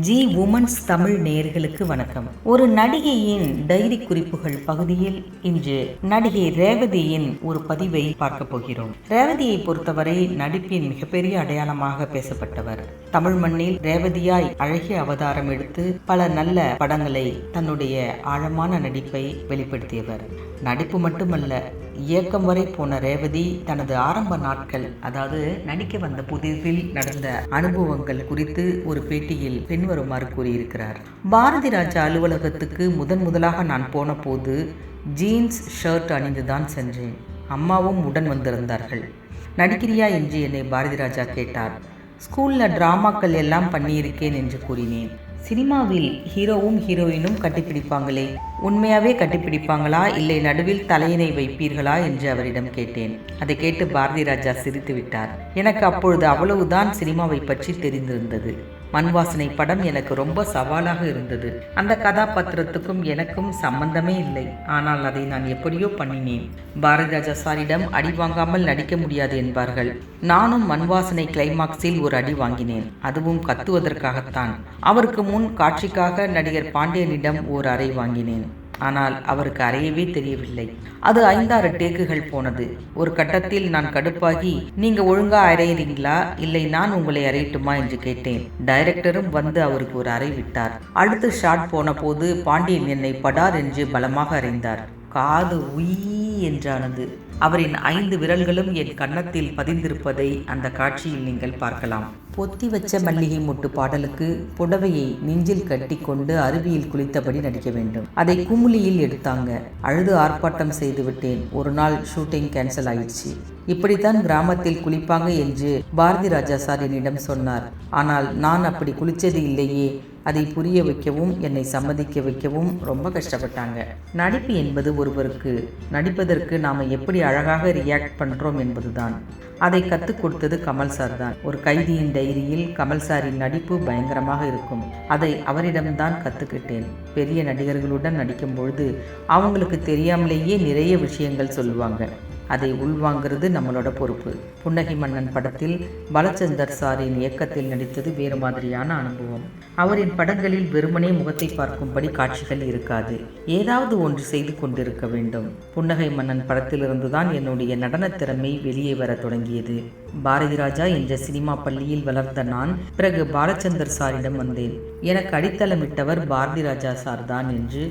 G women's Tamil நேயர்களுக்கு வணக்கம். ஒரு நடிகையின் டைரி குறிப்புகள் பகுதியில் இன்று நடிகை ரேவதியின் ஒரு பதிவை பார்க்க போகிறோம். ரேவதியை பொறுத்தவரை நடிப்பின் மிகப்பெரிய அடையாளமாக பேசப்பட்டவர். தமிழ் மண்ணில் ரேவதியாய் அழகிய அவதாரம் எடுத்து பல நல்ல படங்களை தன்னுடைய ஆழமான நடிப்பை வெளிப்படுத்தியவர். நடிப்பு மட்டுமல்ல இயக்கம் வரை போன ரேவதி தனது ஆரம்ப நாட்கள் அதாவது நடிக்க வந்த புதிதில் நடந்த அனுபவங்கள் குறித்து ஒரு பேட்டியில் பின்வருமாறு கூறியிருக்கிறார். பாரதி ராஜா அலுவலகத்துக்கு முதன் முதலாக நான் போன போது ஜீன்ஸ் ஷர்ட் அணிந்துதான் சென்றேன். அம்மாவும் உடன் வந்திருந்தார்கள். நடிக்கிறியா? என்று என்னை பாரதி ராஜா கேட்டார். ஸ்கூலில் டிராமாக்கள் எல்லாம் பண்ணியிருக்கேன் என்று கூறினேன். சினிமாவில் ஹீரோவும் ஹீரோயினும் கட்டிப்பிடிப்பாங்களே? உண்மையாகவே கட்டிப்பிடிப்பாங்களா? இல்லை நடுவில் தலையினை வைப்பீர்களா? என்று அவரிடம் கேட்டேன். அதை கேட்டு பாரதி ராஜா சிரித்து விட்டார் எனக்கு அப்பொழுது அவ்வளவுதான் சினிமாவை பற்றி தெரிந்திருந்தது. மண் வாசனை படம் எனக்கு ரொம்ப சவாலாக இருந்தது. அந்த கதாபாத்திரத்துக்கும் எனக்கும் சம்பந்தமே இல்லை. ஆனால் அதை நான் எப்படியோ பண்ணினேன். பாரதிராஜா சாரிடம் அடி வாங்காமல் நடிக்க முடியாது என்பார்கள். நானும் மண் வாசனை கிளைமாக்ஸில் ஒரு அடி வாங்கினேன். அதுவும் கத்துவதற்காகத்தான். அவருக்கு முன் காட்சிக்காக நடிகர் பாண்டியனிடம் ஓர் அறை வாங்கினேன். ஆனால் அவருக்கு அறையவே தெரியவில்லை. அது ஐந்தாறு டேக்குகள் போனது. ஒரு கட்டத்தில் நான் கடுப்பாகி நீங்க ஒழுங்கா அறையிறீங்களா? இல்லை நான் உங்களை அறையட்டுமா? என்று கேட்டேன். டைரக்டரும் வந்து அவருக்கு ஒரு அறை விட்டார். அடுத்து ஷாட் போன போது பாண்டியன் என்னை படார் என்று பலமாக அறைந்தார். காது உயி என்றானது. அவரின் ஐந்து விரல்களும் என் கன்னத்தில் பதிந்திருப்பதை அந்த காட்சியில் நீங்கள் பார்க்கலாம். பொத்தி வச்ச மல்லிகை மொட்டு பாடலுக்கு புடவையை நெஞ்சில் கட்டி கொண்டு அருவியில் குளித்தபடி நடிக்க வேண்டும். அதை குமுளியில் எடுத்தாங்க. அழுது ஆர்ப்பாட்டம் செய்து விட்டேன். ஒரு நாள் ஷூட்டிங் கேன்சல் ஆயிடுச்சு. இப்படித்தான் கிராமத்தில் குளிப்பாங்க என்று பாரதி ராஜா சார் என்னிடம் சொன்னார். ஆனால் நான் அப்படி குளித்தது இல்லையே. அதை புரிய வைக்கவும் என்னை சம்மதிக்க வைக்கவும் ரொம்ப கஷ்டப்பட்டாங்க. நடிப்பு என்பது ஒருவருக்கு நடிப்பதற்கு நாம் எப்படி அழகாக ரியாக்ட் பண்ணுறோம் என்பதுதான். அதை கற்றுக் கொடுத்தது கமல் சார் தான். ஒரு கைதியின் டைரியில் கமல் சாரின் நடிப்பு பயங்கரமாக இருக்கும். அதை அவரிடம்தான் கற்றுக்கிட்டேன் பெரிய நடிகர்களுடன் நடிக்கும் பொழுது அவங்களுக்கு தெரியாமலேயே நிறைய விஷயங்கள் சொல்லுவாங்க. அதை உள்வாங்கிறது நம்மளோட பொறுப்பு. புன்னகை மன்னன் படத்தில் பலச்சந்தர் சாரின் இயக்கத்தில் நடித்தது வேறு மாதிரியான அனுபவம். அவரின் படங்களில் வெறுமனே முகத்தை பார்க்கும்படி காட்சிகள் இருக்காது. ஏதாவது ஒன்று செய்து கொண்டிருக்க வேண்டும். புன்னகை மன்னன் படத்திலிருந்து தான் என்னுடைய நடன திறமை வெளியே வர தொடங்கியது. பாரதி ராஜா என்ற சினிமா பள்ளியில் வளர்ந்த நான் பிறகு பாலச்சந்தர் சாரிடம் வந்தேன். எனக்கு அடித்தளமிட்டவர் பாரதி ராஜா சார் தான் என்று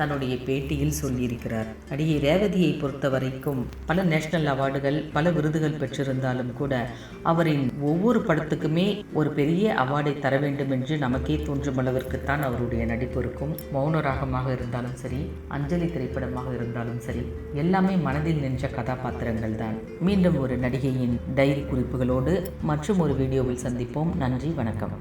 தன்னுடைய பேட்டியில் சொல்லியிருக்கிறார். நடிகை ரேவதியை பொறுத்த வரைக்கும் பல நேஷனல் அவார்டுகள் பல விருதுகள் பெற்றிருந்தாலும் கூட அவரின் ஒவ்வொரு படத்துக்குமே ஒரு பெரிய அவார்டை தர வேண்டும் என்று நமக்கே தோன்றும் அளவிற்குத்தான் அவருடைய நடிப்பு இருக்கும். மௌன ராகமாக இருந்தாலும் சரி அஞ்சலி திரைப்படமாக இருந்தாலும் சரி எல்லாமே மனதில் நின்ற கதாபாத்திரங்கள் தான். மீண்டும் ஒரு நடிகையின் டைரி குறிப்புகளோடு மற்றும் ஒரு வீடியோவில் சந்திப்போம். நன்றி வணக்கம்.